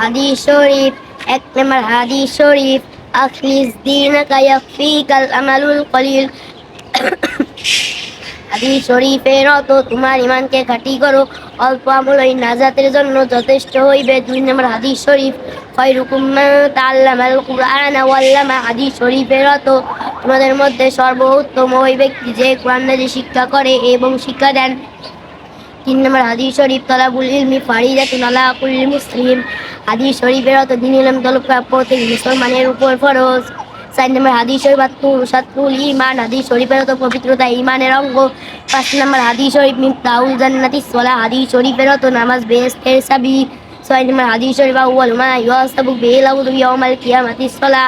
হাদিস শরীফ, এক নম্বর হাদিস শরীফ, আখলিস দিনকা ইয়াকফিকাল আমালুল কলিল। হাদিস শরীফের অত তোমার ইমানকে খাটি করো, অল্প আমল ওই নাজাতের জন্য যথেষ্ট হইবে। দুই নম্বর হাদিস শরীফ হাদিস শরীফের অত তোমাদের মধ্যে সর্বোত্তম ওই ব্যক্তি যে কোরআন শিক্ষা করে এবং শিক্ষা দেন। তিন নম্বর হাদিস শরীফ, তলাবুল ইলমি, ফারিদাতুন আলা কুল্লি মুসলিম। হাদিস শরীফের অত দিন ইলম তলব করা প্রত্যেক মুসলমানের উপর ফরজ। চার নম্বর হাদিস শরীফ আত্মুর সাতুল ইমান। হাদিস শরীফের অত পবিত্রতা, ইমানের অঙ্গ। পাঁচ নম্বর হাদিস শরীফ মিফতাউল জান্নাতি সলা। হাদিস শরীফের অত নামাজ বেহেশতের সাবি। ছয় নম্বর হাদিস শরীফ, আউয়াল মা ইয়াসাবু বিল আউযু ইয়াউমাল কিয়ামাতি সলা।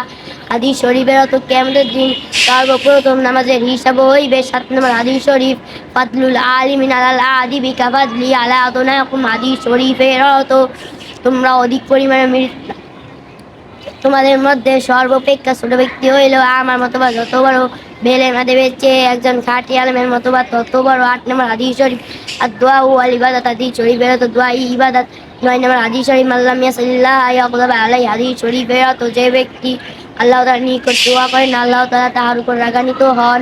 হাদিস শরীফের অত কিয়ামতের দিন? সর্বপ্রথম নামাজের হিসাব হইবে সাত নম্বর হাদিস শরীফ, ফাদলুল আলিমিন আলাল আদিবি কাফাদলি আলা আদনাকুম। হাদিস শরীফের অত তোমরা অধিক পরিমাণে তোমাদের মধ্যে সর্বপেক্ষা ছোট ব্যক্তি হইল আমার মতবাদ যত বড় বেলে মাদেবের চেয়ে একজন খাটি আলমের মতবাদ তত বড়। আট নম্বর হাদিস শরীফ আর দোয়া ও আল ইবাদত। হাদিস শরীফের তো দোয়া ইবাদত। নয় নম্বর হাদিস শরীফ আল্লাহ মিয়াসাল্লাহ ইয়াকুদাব আলাই হাদিস শরীফের তো যে ব্যক্তি আল্লাহ তার নিকট দোয়া করেন, আল্লাহ তালা তাহার উপর রাগান্বিত হন।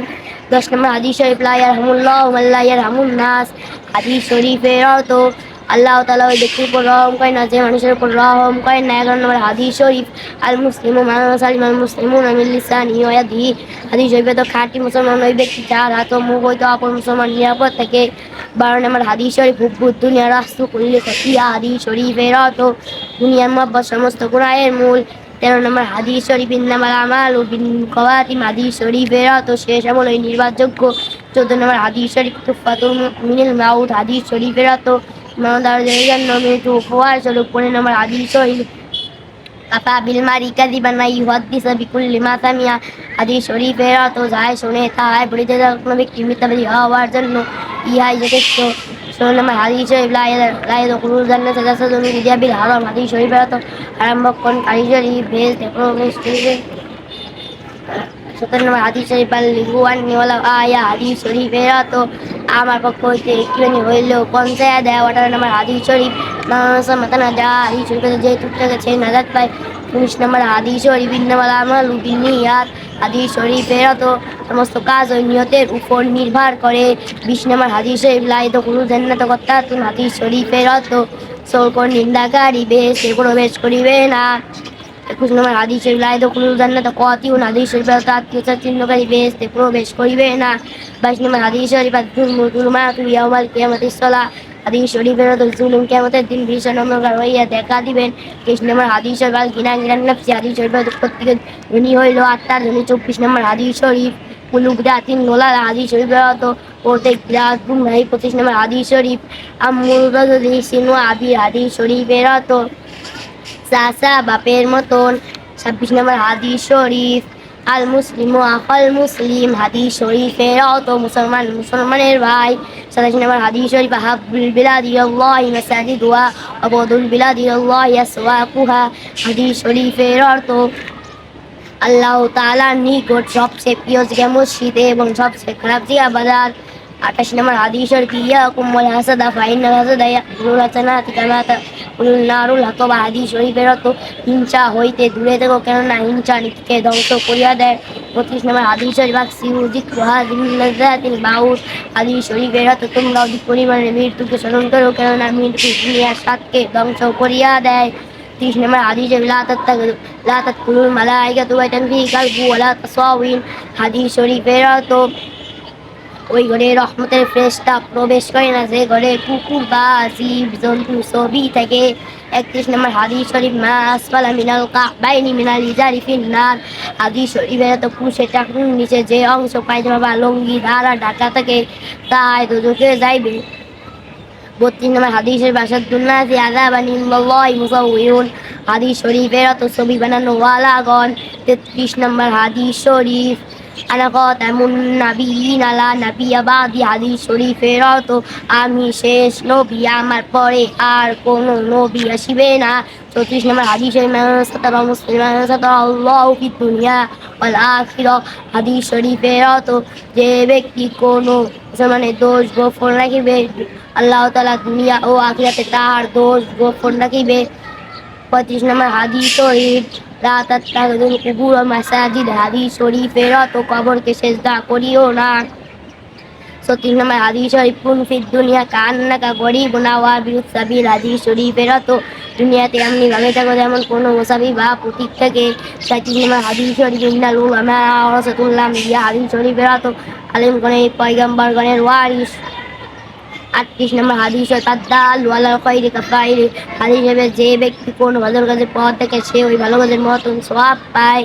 দশ নম্বর হাদিস শরীফ, লা ইয়ারহামুল্লাহ মাল্লা ইয়ারহামুন নাস। হাদিস শরীফের অর্থ, আল্লাহ তালা ওই ব্যক্তির উপর রহম করেন না যে মানুষের উপর রহম করেন। না এগারো নম্বর হাদিস শরীফ, আল মুসলিম সালিম আল মুসলিম আমিল্লিসান ইয়াদি হাদিস শরীফে তো খাঁটি মুসলমান ওই ব্যক্তি, যার হাত ও মুখ হইতো অপর মুসলমান নিরাপদ থাকে। বারো নম্বর হাদিস শরীফ, হুব্বুদ দুনিয়া করলে সতিয়া হাদিস শরীফের অর্থ, দুনিয়ার মব্বত সমস্ত গুণায়ের মূল। তেরো নম্বর হাদিস শরীফ ইন্নামাল আমাল ও বিন কওয়াতিম হাদিস শরীফের অত শেষ আমল ওই নির্বাচযোগ্য চোদ্দ নম্বর হাদিস শরীফ তুফাতুল মিনিল মাউদ হাদিস শরীফের অত মানদারদের জন্য মৃত্যু উপহার স্বরূপ। পনেরো নম্বর হাদিস শরীফ কাফা বিল মারি কাদিবান মাই ইউহাদ্দিস বিকুল্লি মা সামিয়া। হাদিস শরীফের অত যায় শুনে তাহায় পরিচয় ব্যক্তি মিথ্যাবাদী হওয়ার জন্য ইহাই যথেষ্ট। নম্বর হাদিস শরীফ লাইদ কুরুল জান্নাত জাসাদুন বিল হারাম হাদিস শরীফের অত আরম্ভক্ষণ কারি শরীফ ভেজ প্রবেশ করিবে সতেরো নম্বর হাদিস শরীফ আল লিগুয়ান নিওয়ালা আয়া হাদিস শরীফের তো আমার পক্ষ হইতে একটুখানি হইলেও পঞ্চায়েত দেয় আঠারো নম্বর হাদিস শরীফ মাতানা যা হাদিস শরীফে যে টুকটা গেছে নাজাত পায় উনিশ নম্বর হাদিস শরীফ ইন্নামাল আমাল বিনিয়াত হাদিস শরীফের তো সমস্ত কাজ ওই নিয়তের উপর নির্ভর করে। বিশ নম্বর হাদিস শরীফ লাইত কুরু জান্নাত কর্তা তুন হাদিস শরীফের তো সৌকর নিন্দাকারী, বেশ প্রবেশ করিবে না। একুশ নম্বর হাদিস শরীফ, লাই দখুল জান্নাত কাতিউন হাদিস শরীফ আত্মীয়তা চিহ্নকারী বেহেশতে প্রবেশ করিবে না। বাইশ নম্বর হাদিস শরীফ আদুল ইয়াউমাল কিয়ামতিস সালাহ। হাদিস শরীফের তো জুলুম কিয়ামতের দিন ভীষণ অন্ধকার হইয়া দেখা দিবেন। তেইশ নম্বর হাদিস শরীফ গিনা গিরান নফসি হাদিস শরীফের প্রত্যেকে ধনী হইল। আত্মার ধনী চব্বিশ নম্বর হাদিস শরীফ কুলুক দাতিন নোলাল হাদিস শরীফের তো প্রত্যেক রাত নাই। পঁচিশ নম্বর হাদিস শরীফ আমুল সিনু আবি হাদিস শরীফের তো চাচা বাপের মতন। ছাব্বিশ নম্বর হাদিস শরীফ আল মুসলিম ও আফাল মুসলিম, হাদিস শরীফের অত মুসলমান, মুসলমানের ভাই। সাতাশ নম্বর হাদিস শরীফ হাবুল বিলাদি আল্লাহ মাসাজিদ ওয়া আবদুল বিলাদি আল্লাহ ইয়াসওয়াকুহা হাদিস শরীফের অর্থ, আল্লাহ তাআলার নিকট সবচেয়ে প্রিয় জায়গা মসজিদ এবং সবচেয়ে খারাপ জায়গা বাজার। আঠাশ নম্বর হাদিস শরীফ, ইয়াকুম ওয়াল হাসাদা ফাইনাল হাসাদা ইয়াকুল কামা তাকুল নারুল হাতবা হাদিস শরীফের তো হিংসা হইতে দূরে থেকো, কেননা হিংসা নিজকে ধ্বংস করিয়া দেয়। পঁচিশ নম্বর হাদিস শরীফ সিউ জিক্র হাদিল মাউস হাদিস শরীফের তো তোমরা অধিক পরিমাণে মৃত্যুকে স্মরণ করো, কেননা মৃত্যু দুনিয়ার সাতকে ধ্বংস করিয়া দেয়। তিরিশ নম্বর হাদিস লা তাত্তাকিলু, লা তাদখুলুল মালাইকাতু বাইতান ফিহি কালবু ওয়া লা তাসাউইন হাদিস শরীফের তো ওই ঘরে রহমতের ফ্রেশটা প্রবেশ করে না, যে ঘরে কুকুর বা জীব, জন্তু ছবি থাকে। একত্রিশ নম্বর হাদি শরীফ, মা আসফালা মিনাল বাইনি মিনাল ইজারি ফিন্নার। হাদিস শরীফের তো পুষে চাকরির নিচে যে অংশ পায়জামা বা লঙ্গি ধারা ঢাকা থাকে, তাই চোখে যাইবে। বত্রিশ নম্বর বাসার দুন্নাসি আদা বানিল্লাহ মুসাউন হাদিস শরীফের তো ছবি বানানো ওয়ালাগণ। তেত্রিশ নম্বর হাদিস শরীফ। আনাকত এমন নাবিন আলা নাবিয়া বাদি হাদিস শরীফের অর্থ আমি শেষ নবী, আমার পরে আর কোন নবী আসিবে না। চৌত্রিশ নম্বর হাদিস সাতার মুসলিম সাতার আল্লাহ ফি দুনিয়া ওয়াল আখিরা হাদিস শরীফের অর্থ যে ব্যক্তি কোনো মুসলমানের দোষ গোপন রাখিবে, আল্লাহ তালা দুনিয়া ও আখিরাতে তাহার দোষ গোপন রাখিবে। পঁয়ত্রিশ নম্বর হাদিস শরীফ লা তাত্তাখিযুল কুবুর মাসাজিদ হাদিস শরীফের অত কবরকে সেজদা করিও না। ছত্রিশ নম্বর হাদি শরীফ কুন ফিদ দুনিয়া কান্নাকা গরিব নাওয়া বিরুৎ সাবিল। হাদিস শরীফের অত দুনিয়াতে এমনি ভাবে থাকো যেমন কোনো মুসাফি বা প্রতীক থেকে। সাঁত্রিশ নম্বর হাদিস শরীফ, ইন্নাল উলামা ওয়ারাসাতুল্লাহ ইয়া হাদিস শরীফের অত আলিম গণের পয়গম্বর গণের ওয়ারিস আটত্রিশ নম্বর হাদিস খৈরি কাফাইরি। হাদিস হিসেবে যে ব্যক্তি কোন ভালো কাজের পথ থেকে সে ওই ভালো কাজের মতন সব পায়।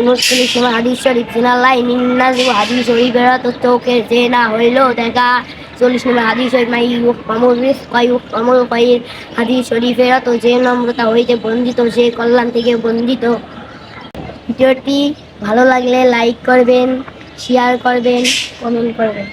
উনচল্লিশ নম্বর হাদিস শরীফ জিনাল্লাই নিন্নাজ হাদিস শরীফের তো চোখের যে না হইল দেখা। চল্লিশ নম্বর হাদিস শরীফ, মাই ইউক মামুর রিস কয়ুক মামুর কয়ের হাদিস শরীফের তো যে নম্রতা হইতে বন্দিত, সে কল্যাণ থেকে বন্দিত। ভিডিওটি ভালো লাগলে লাইক করবেন, শেয়ার করবেন, কমেন্ট করবেন।